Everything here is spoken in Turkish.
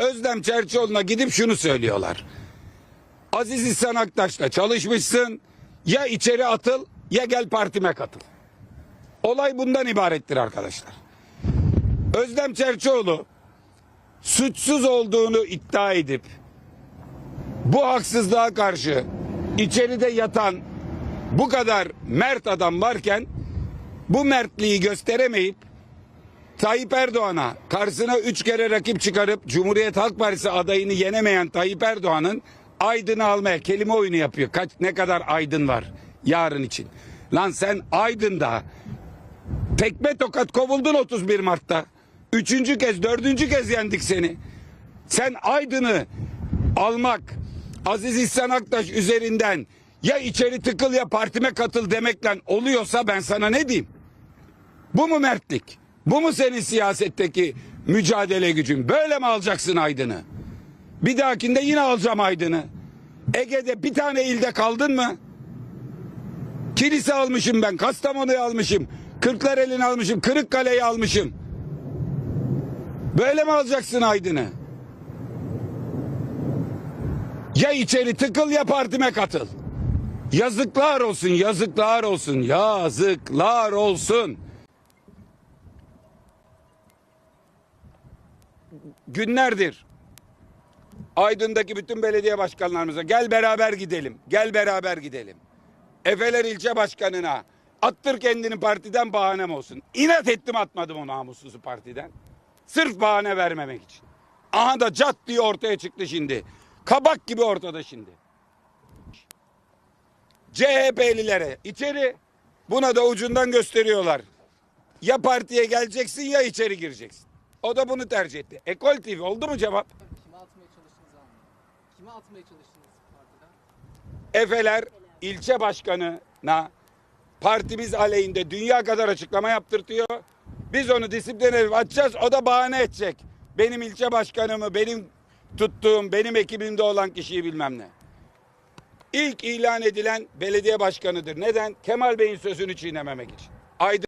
Özlem Çerçioğlu'na gidip şunu söylüyorlar. Aziz İhsan Aktaş'la çalışmışsın. Ya içeri atıl ya gel partime katıl. Olay bundan ibarettir arkadaşlar. Özlem Çerçioğlu suçsuz olduğunu iddia edip bu haksızlığa karşı içeride yatan bu kadar mert adam varken bu mertliği gösteremeyip Tayyip Erdoğan'a karşısına üç kere rakip çıkarıp Cumhuriyet Halk Partisi adayını yenemeyen Tayyip Erdoğan'ın aydını almaya kelime oyunu yapıyor. Kaç ne kadar aydın var yarın için. Lan sen Aydın'da tekme tokat kovuldun 31 Mart'ta. Üçüncü kez, dördüncü kez yendik seni. Sen Aydın'ı almak, Aziz İhsan Aktaş üzerinden ya içeri tıkıl ya partime katıl demekle oluyorsa ben sana ne diyeyim? Bu mu mertlik? Bu mu senin siyasetteki mücadele gücün? Böyle mi alacaksın Aydın'ı? Bir dahakinde yine alacağım Aydın'ı. Ege'de bir tane ilde kaldın mı? Kilise almışım ben, Kastamonu'yu almışım, Kırklareli'ni almışım, Kırıkkale'yi almışım. Böyle mi alacaksın Aydın'ı? Ya içeri tıkıl ya partime katıl. Yazıklar olsun, yazıklar olsun, yazıklar olsun. Günlerdir Aydın'daki bütün belediye başkanlarımıza gel beraber gidelim, gel beraber gidelim. Efeler ilçe başkanına attır kendini partiden bahanem olsun. İnat ettim atmadım o namussuzu partiden. Sırf bahane vermemek için. Aha da cat diye ortaya çıktı şimdi. Kabak gibi ortada şimdi. CHP'lilere içeri buna da ucundan gösteriyorlar. Ya partiye geleceksin ya içeri gireceksin. O da bunu tercih etti. Ekol TV oldu mu cevap? Kime atmaya çalıştınız abi? Kime atmaya çalıştınız partiden? Efeler ilçe başkanına partimiz aleyhinde dünya kadar açıklama yaptırtıyor. Biz onu disiplin edip atacağız. O da bahane edecek. Benim ilçe başkanımı, benim tuttuğum, benim ekibimde olan kişiyi bilmem ne. İlk ilan edilen belediye başkanıdır. Neden? Kemal Bey'in sözünü çiğnememek için. Aydın